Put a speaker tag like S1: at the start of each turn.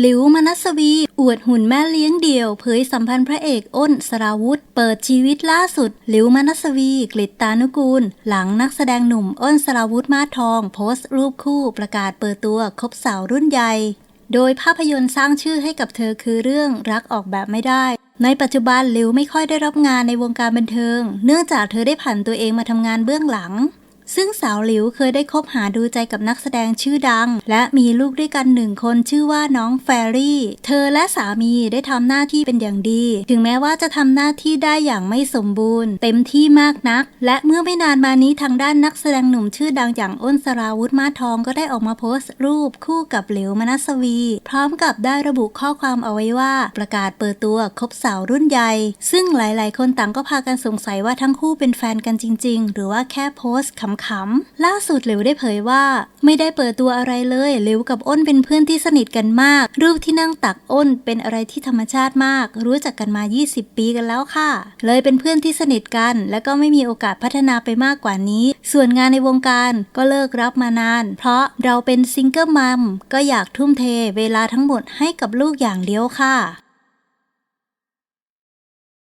S1: หลิวมนัสวี อวดหุ่นแม่เลี้ยงเดี่ยว เผยสัมพันธ์พระเอกอ้นสราวุธ เปิดชีวิตล่าสุด หลิวมนัสวีกฤตตานุกูล หลังนักแสดงหนุ่มอ้นสราวุธมาทอง โพสต์รูปคู่ประกาศเปิดตัวคบสาวรุ่นใหญ่ โดยภาพยนตร์สร้างชื่อให้กับเธอคือเรื่องรักออกแบบไม่ได้ในปัจจุบันหลิวไม่ค่อยได้รับงานในวงการบันเทิง เนื่องจากเธอได้ผันตัวเองมาทำงานเบื้องหลัง ซึ่งสาวหลิวเคยได้คบหาดูใจกับนักแสดงชื่อดัง และมีลูกด้วยกันหนึ่งคนชื่อว่าน้องแฟรี่ เธอและสามีได้ทำหน้าที่เป็นอย่างดี ถึงแม้ว่าจะทำหน้าที่ได้อย่างไม่สมบูรณ์ เต็มที่มากนัก และเมื่อไม่นานมานี้ทางด้านนักแสดงหนุ่มชื่อดังอย่างอ้นสราวุธมาทองก็ได้ออกมาโพสต์รูปคู่กับหลิวมนัสวี พร้อมกับได้ระบุข้อความเอาไว้ว่าประกาศเปิดตัวคบสาวรุ่นใหญ่ ซึ่งหลาย ๆ คนต่างก็พากันสงสัยว่าทั้งคู่เป็นแฟนกันจริง ๆ หรือว่าแค่โพสต์ขำๆล่าสุดหลิวได้เผยว่า ไม่ได้เปิดตัวอะไรเลยหลิวกับอ้นเป็นเพื่อนที่สนิทกันมาก รูปที่นั่งตักอ้นเป็นอะไรที่ธรรมชาติมาก รู้จักกันมา 20 ปีกันแล้วค่ะ เลยเป็นเพื่อนที่สนิทกัน และก็ไม่มีโอกาสพัฒนาไปมากกว่านี้ ส่วนงานในวงการก็เลิกรับมานาน เพราะเราเป็นซิงเกิลมัมก็อยากทุ่มเท เวลาทั้งหมดให้กับลูกอย่างเดียวค่ะ